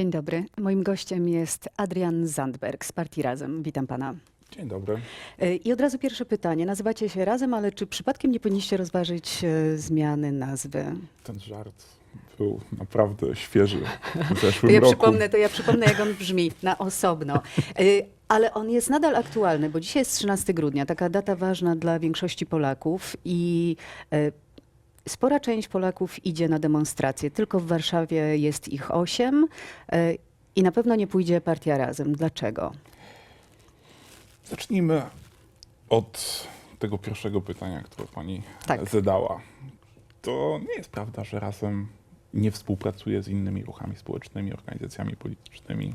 Dzień dobry. Moim gościem jest Adrian Zandberg z Partii Razem. Witam pana. Dzień dobry. E, I od razu pierwsze pytanie. Nazywacie się Razem, ale czy przypadkiem nie powinniście rozważyć e, zmiany nazwy? Ten żart był naprawdę świeży w To zeszłym ja roku. przypomnę, to ja przypomnę, jak on brzmi na osobno. E, Ale on jest nadal aktualny, bo dzisiaj jest 13 grudnia, taka data ważna dla większości Polaków i e, spora część Polaków idzie na demonstracje. Tylko w Warszawie jest ich osiem e, i na pewno nie pójdzie Partia Razem. Dlaczego? Zacznijmy od tego pierwszego pytania, które pani Tak. zadała. To nie jest prawda, że razem nie współpracuje z innymi ruchami społecznymi, organizacjami politycznymi.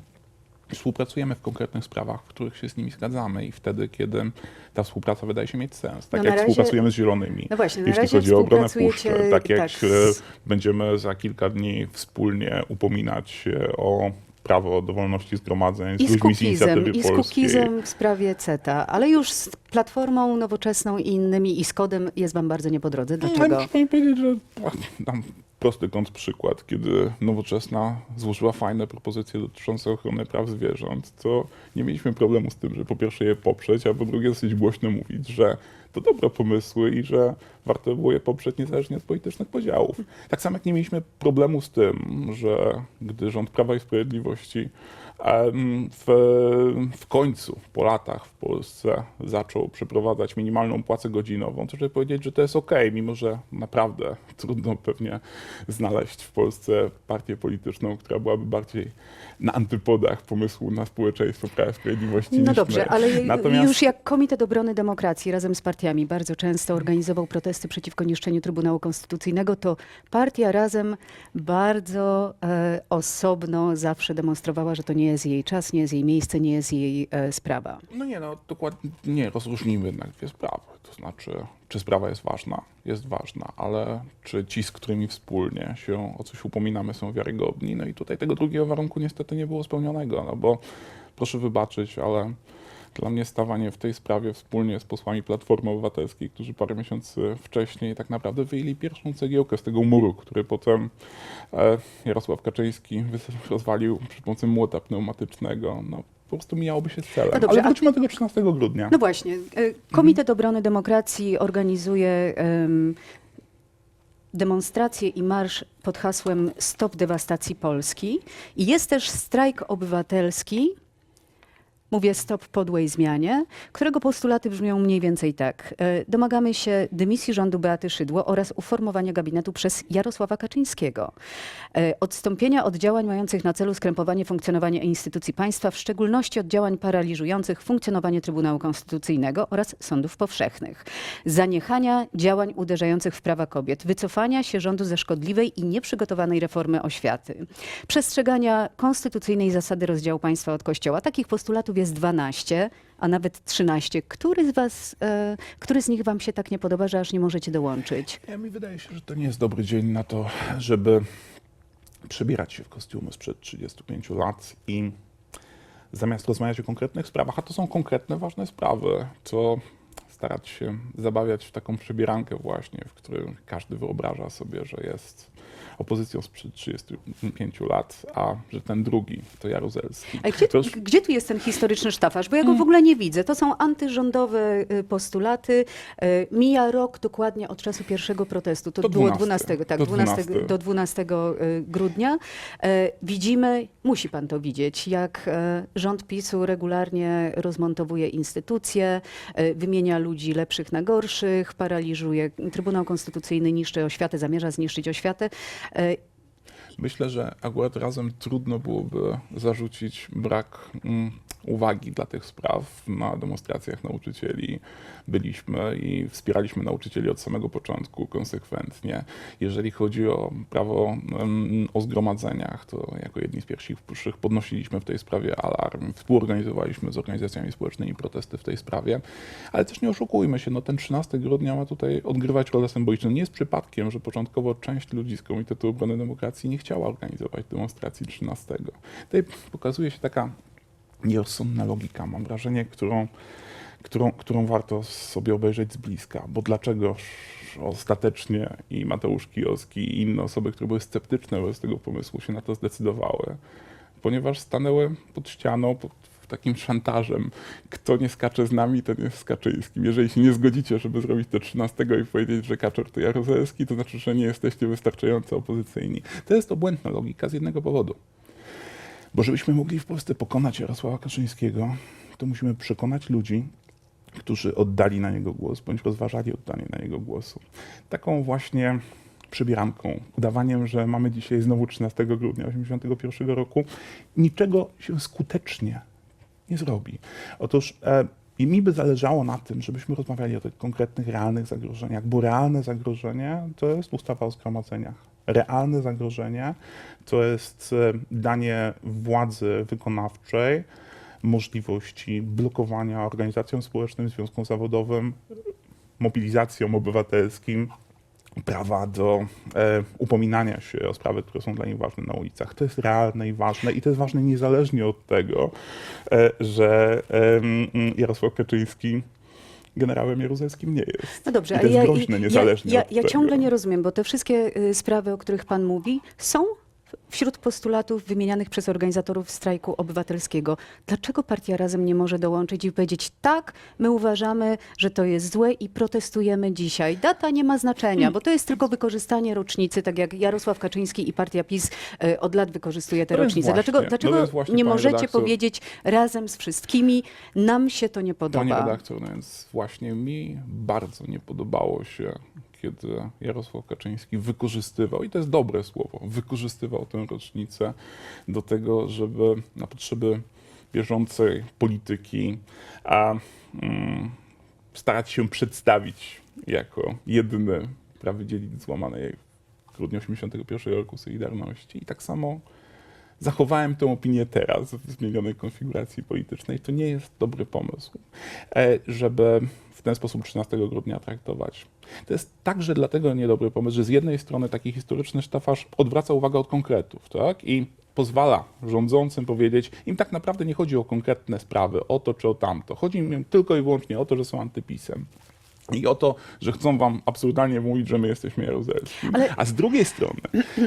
Współpracujemy w konkretnych sprawach, w których się z nimi zgadzamy i wtedy, kiedy ta współpraca wydaje się mieć sens. Tak No jak razie- współpracujemy z Zielonymi. No właśnie, jeśli chodzi o obronę puszczy. Tak jak tak, e, będziemy za kilka dni wspólnie upominać się o prawo do wolności zgromadzeń z I z ludźmi z inicjatywy i z. Kukizem w sprawie CETA, ale już z Platformą Nowoczesną i innymi i z Kodem jest wam bardzo nie po drodze. Dlaczego? No, muszę pani powiedzieć, że prosty kąt przykład, kiedy Nowoczesna złożyła fajne propozycje dotyczące ochrony praw zwierząt, to nie mieliśmy problemu z tym, że po pierwsze je poprzeć, a po drugie dosyć głośno mówić, że to dobre pomysły i że warto było je poprzeć niezależnie od politycznych podziałów. Tak samo jak nie mieliśmy problemu z tym, że gdy rząd Prawa i Sprawiedliwości w, w końcu, po latach w Polsce zaczął przeprowadzać minimalną płacę godzinową, to żeby powiedzieć, że to jest ok, mimo że naprawdę trudno pewnie znaleźć w Polsce partię polityczną, która byłaby bardziej na antypodach pomysłu na społeczeństwo Prawa i Sprawiedliwości No dobrze, my. ale Natomiast już jak Komitet Obrony Demokracji razem z partiami bardzo często organizował protesty przeciwko niszczeniu Trybunału Konstytucyjnego, to partia razem bardzo e, osobno zawsze demonstrowała, że to nie jest jej czas, nie jest jej miejsce, nie jest jej e, sprawa. No nie, no dokładnie nie, rozróżnijmy jednak dwie sprawy. To znaczy, czy sprawa jest ważna? Jest ważna, ale czy ci, z którymi wspólnie się o coś upominamy, są wiarygodni? No i tutaj tego drugiego warunku niestety nie było spełnionego, no bo proszę wybaczyć, ale dla mnie stawanie w tej sprawie wspólnie z posłami Platformy Obywatelskiej, którzy parę miesięcy wcześniej tak naprawdę wyjęli pierwszą cegiełkę z tego muru, który potem e, Jarosław Kaczyński rozwalił przy pomocy młota pneumatycznego, no po prostu mijałoby się z celem. No dobrze, Ale a- wróćmy do tego 13 grudnia. No właśnie, e, Komitet Obrony Demokracji organizuje em, demonstrację i marsz pod hasłem Stop dewastacji Polski. I jest też strajk obywatelski, mówię stop podłej zmianie, którego postulaty brzmią mniej więcej tak. E, Domagamy się dymisji rządu Beaty Szydło oraz uformowania gabinetu przez Jarosława Kaczyńskiego. E, Odstąpienia od działań mających na celu skrępowanie funkcjonowania instytucji państwa, w szczególności od działań paraliżujących funkcjonowanie Trybunału Konstytucyjnego oraz sądów powszechnych. Zaniechania działań uderzających w prawa kobiet. Wycofania się rządu ze szkodliwej i nieprzygotowanej reformy oświaty. Przestrzegania konstytucyjnej zasady rozdziału państwa od kościoła. Takich postulatów jest 12, a nawet 13. Który z was, e, który z nich wam się tak nie podoba, że aż nie możecie dołączyć? Ja, mi wydaje się, że to nie jest dobry dzień na to, żeby przebierać się w kostiumy sprzed 35 lat i zamiast rozmawiać o konkretnych sprawach, a to są konkretne, ważne sprawy, to starać się zabawiać w taką przebierankę właśnie, w którym każdy wyobraża sobie, że jest opozycją sprzed 35 lat, a że ten drugi to Jaruzelski. A gdzie, To gdzie tu jest ten historyczny sztafaż? Bo ja go w ogóle nie widzę. To są antyrządowe y, postulaty. Y, Mija rok dokładnie od czasu pierwszego protestu. To Do było 12, 12, tak, do 12, 12. do 12 y, grudnia. E, Widzimy, musi pan to widzieć, jak rząd PiSu regularnie rozmontowuje instytucje, wymienia ludzi lepszych na gorszych, paraliżuje Trybunał Konstytucyjny, niszczy oświatę, zamierza zniszczyć oświatę. E, Myślę, że akurat razem trudno byłoby zarzucić brak mm, uwagi dla tych spraw. Na demonstracjach nauczycieli byliśmy i wspieraliśmy nauczycieli od samego początku konsekwentnie. Jeżeli chodzi o prawo o zgromadzeniach, to jako jedni z pierwszych podnosiliśmy w tej sprawie alarm. Współorganizowaliśmy z organizacjami społecznymi protesty w tej sprawie. Ale też nie oszukujmy się, no ten 13 grudnia ma tutaj odgrywać rolę symboliczną. Nie jest przypadkiem, że początkowo część ludzi z Komitetu Obrony Demokracji nie chciała organizować demonstracji 13. Tutaj pokazuje się taka nierozsądna logika, mam wrażenie, którą, którą, którą warto sobie obejrzeć z bliska. Bo dlaczego ostatecznie i Mateusz Kijowski i inne osoby, które były sceptyczne wobec tego pomysłu się na to zdecydowały? ponieważ stanęły pod ścianą, pod takim szantażem. Kto nie skacze z nami, ten jest z Kaczyńskim. Jeżeli się nie zgodzicie, żeby zrobić to 13 i powiedzieć, że Kaczor to Jaruzelski, to znaczy, że nie jesteście wystarczająco opozycyjni. To jest obłędna logika z jednego powodu. Bo żebyśmy mogli w Polsce pokonać Jarosława Kaczyńskiego, to musimy przekonać ludzi, którzy oddali na niego głos, bądź rozważali oddanie na niego głosu. Taką właśnie przybieranką, udawaniem, że mamy dzisiaj znowu 13 grudnia 1981 roku, niczego się skutecznie nie zrobi. Otóż e, i mi by zależało na tym, żebyśmy rozmawiali o tych konkretnych, realnych zagrożeniach, bo realne zagrożenie to jest ustawa o zgromadzeniach. Realne zagrożenie to jest e, danie władzy wykonawczej możliwości blokowania organizacjom społecznym, związkom zawodowym, mobilizacjom obywatelskim prawa do e, upominania się o sprawy, które są dla nich ważne na ulicach. To jest realne i ważne i to jest ważne niezależnie od tego, e, że e, Jarosław Kaczyński generałem jaruzelskim nie jest. No dobrze, ale jest ja, ja, niezależnie ja, ja tego. ciągle nie rozumiem, bo te wszystkie y, sprawy, o których pan mówi, są wśród postulatów wymienianych przez organizatorów strajku obywatelskiego. Dlaczego partia Razem nie może dołączyć i powiedzieć tak, my uważamy, że to jest złe i protestujemy dzisiaj. Data nie ma znaczenia, bo to jest tylko wykorzystanie rocznicy, tak jak Jarosław Kaczyński i partia PiS y, od lat wykorzystuje te rocznice. właśnie- Dlaczego, no dlaczego właśnie, nie możecie redaktor- powiedzieć razem z wszystkimi, nam się to nie podoba? Panie redaktor, no więc właśnie mi bardzo nie podobało się, kiedy Jarosław Kaczyński wykorzystywał, i to jest dobre słowo, wykorzystywał tę rocznicę do tego, żeby na potrzeby bieżącej polityki a, mm, starać się przedstawić jako jedyny prawy dzielić złamanej w grudniu 1981 roku Solidarności. I tak samo zachowałem tę opinię teraz w zmienionej konfiguracji politycznej. To nie jest dobry pomysł, e, żeby w ten sposób 13 grudnia traktować. To jest także dlatego niedobry pomysł, że z jednej strony taki historyczny sztafaż odwraca uwagę od konkretów, tak? I pozwala rządzącym powiedzieć, im tak naprawdę nie chodzi o konkretne sprawy, o to czy o tamto. Chodzi im tylko i wyłącznie o to, że są antypisem. I o to, że chcą wam absurdalnie mówić, że my jesteśmy jaruzelskim. Ale- A z drugiej strony,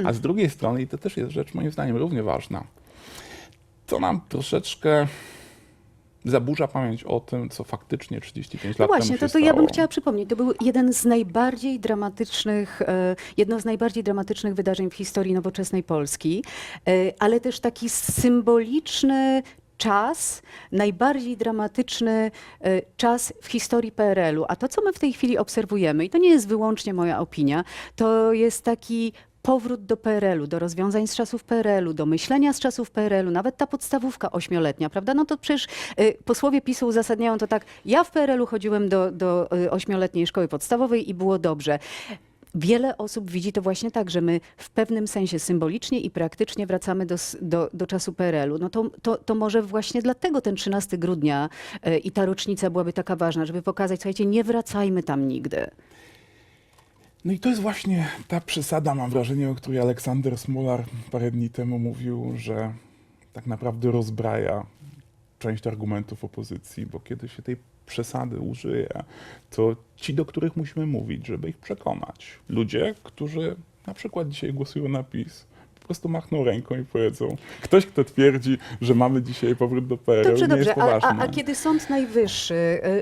a z drugiej strony, i to też jest rzecz moim zdaniem równie ważna, to nam troszeczkę zaburza pamięć o tym, co faktycznie 35 No lat właśnie, temu to, się to ja bym chciała przypomnieć. To był jeden z najbardziej dramatycznych, e, jedno z najbardziej dramatycznych wydarzeń w historii nowoczesnej Polski, e, ale też taki symboliczny czas, najbardziej dramatyczny e, czas w historii PRL-u. A to, co my w tej chwili obserwujemy, i to nie jest wyłącznie moja opinia, to jest taki powrót do PRL-u, do rozwiązań z czasów PRL-u, do myślenia z czasów PRL-u, nawet ta podstawówka ośmioletnia, prawda? No to przecież y, posłowie PiSu uzasadniają to tak, ja w PRL-u chodziłem do, do y, ośmioletniej szkoły podstawowej i było dobrze. Wiele osób widzi to właśnie tak, że my w pewnym sensie symbolicznie i praktycznie wracamy do, do, do czasu PRL-u. No to, to, to może właśnie dlatego ten 13 grudnia y, i ta rocznica byłaby taka ważna, żeby pokazać, słuchajcie, nie wracajmy tam nigdy. No i to jest właśnie ta przesada, mam wrażenie, o której Aleksander Smolar parę dni temu mówił, że tak naprawdę rozbraja część argumentów opozycji, bo kiedy się tej przesady użyje, to ci, do których musimy mówić, żeby ich przekonać, ludzie, którzy na przykład dzisiaj głosują na PiS, po prostu machną ręką i powiedzą, ktoś, kto twierdzi, że mamy dzisiaj powrót do PRL, Dobrze, nie dobrze. jest A, a, poważny. a kiedy Sąd Najwyższy,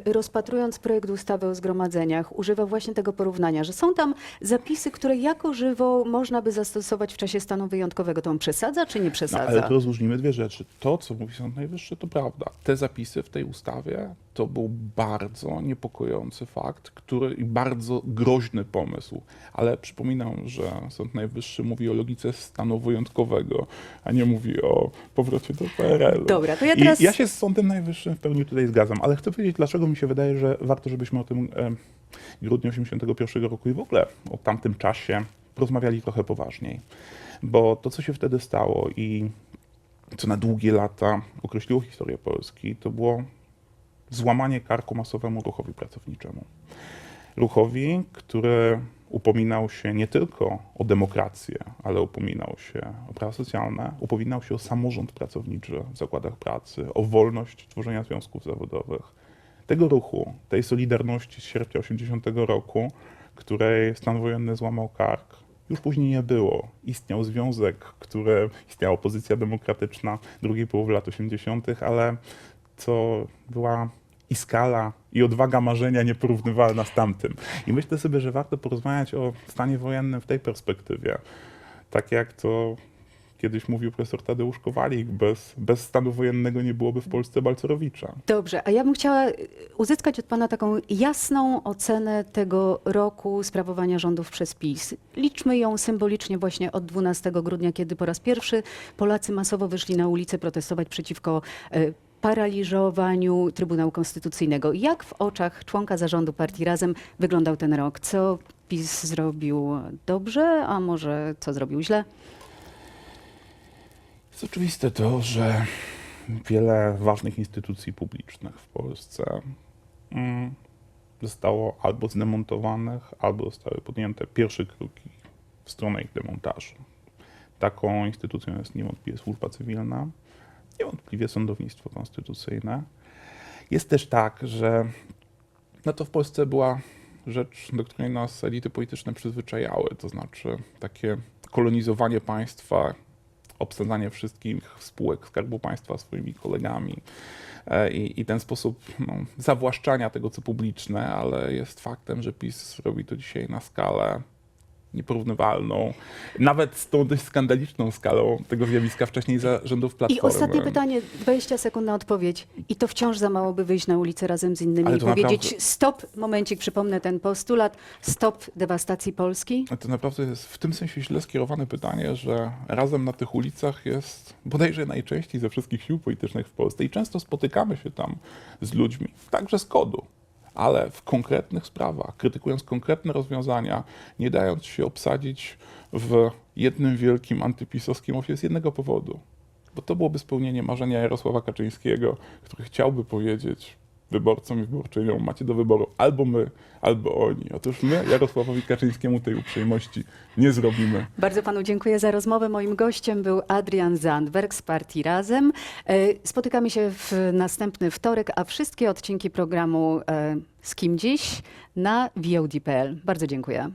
y, rozpatrując projekt ustawy o zgromadzeniach, używa właśnie tego porównania, że są tam zapisy, które jako żywo można by zastosować w czasie stanu wyjątkowego, to on przesadza czy nie No, przesadza? ale to rozróżnimy dwie rzeczy. To, co mówi Sąd Najwyższy, to prawda. Te zapisy w tej ustawie to był bardzo niepokojący fakt, który i bardzo groźny pomysł. Ale przypominam, że Sąd Najwyższy mówi o logice stanu wyjątkowego, a nie mówi o powrocie do PRL. Dobra, to ja I teraz- ja się z Sądem Najwyższym w pełni tutaj zgadzam, ale chcę powiedzieć, dlaczego mi się wydaje, że warto, żebyśmy o tym e, grudniu 81 roku i w ogóle o tamtym czasie porozmawiali trochę poważniej. Bo to, co się wtedy stało i co na długie lata określiło historię Polski, to było złamanie karku masowemu ruchowi pracowniczemu. Ruchowi, który upominał się nie tylko o demokrację, ale upominał się o prawa socjalne, upominał się o samorząd pracowniczy w zakładach pracy, o wolność tworzenia związków zawodowych. Tego ruchu, tej solidarności z sierpnia 80 roku, której stan wojenny złamał kark, już później nie było. Istniał związek, który istniała opozycja demokratyczna drugiej połowy lat 80., ale co była i skala, i odwaga marzenia nieporównywalna z tamtym. I myślę sobie, że warto porozmawiać o stanie wojennym w tej perspektywie. Tak jak to kiedyś mówił profesor Tadeusz Kowalik, bez, bez stanu wojennego nie byłoby w Polsce Balcerowicza. Dobrze, a ja bym chciała uzyskać od Pana taką jasną ocenę tego roku sprawowania rządów przez PiS. Liczmy ją symbolicznie właśnie od 12 grudnia, kiedy po raz pierwszy Polacy masowo wyszli na ulicę protestować przeciwko y, paraliżowaniu Trybunału Konstytucyjnego. Jak w oczach członka zarządu partii Razem wyglądał ten rok? Co PiS zrobił dobrze, a może co zrobił źle? Jest oczywiste to, że wiele ważnych instytucji publicznych w Polsce mm, zostało albo zdemontowanych, albo zostały podjęte pierwsze kroki w stronę ich demontażu. Taką instytucją jest niewątpliwie służba cywilna, niewątpliwie sądownictwo konstytucyjne. Jest też tak, że no to w Polsce była rzecz, do której nas elity polityczne przyzwyczajały, to znaczy takie kolonizowanie państwa, obsadzanie wszystkich spółek Skarbu Państwa swoimi kolegami e, i, i ten sposób no, zawłaszczania tego, co publiczne, ale jest faktem, że PiS robi to dzisiaj na skalę nieporównywalną, nawet z tą dość skandaliczną skalą tego zjawiska wcześniej za rządów I Platformy. ostatnie pytanie, 20 sekund na odpowiedź. I to wciąż za mało, by wyjść na ulicę razem z innymi i powiedzieć naprawdę- stop, momencik, przypomnę ten postulat, stop dewastacji Polski? To naprawdę jest w tym sensie źle skierowane pytanie, że razem na tych ulicach jest bodajże najczęściej ze wszystkich sił politycznych w Polsce i często spotykamy się tam z ludźmi, także z kodu, ale w konkretnych sprawach, krytykując konkretne rozwiązania, nie dając się obsadzić w jednym wielkim antypisowskim ofie z jednego powodu. Bo to byłoby spełnienie marzenia Jarosława Kaczyńskiego, który chciałby powiedzieć wyborcom i wyborczyniom, macie do wyboru albo my, albo oni. Otóż my Jarosławowi Kaczyńskiemu tej uprzejmości nie zrobimy. Bardzo panu dziękuję za rozmowę. Moim gościem był Adrian Zandberg z partii Razem. E, Spotykamy się w następny wtorek, a wszystkie odcinki programu e, Z kim dziś na VOD.pl. Bardzo dziękuję.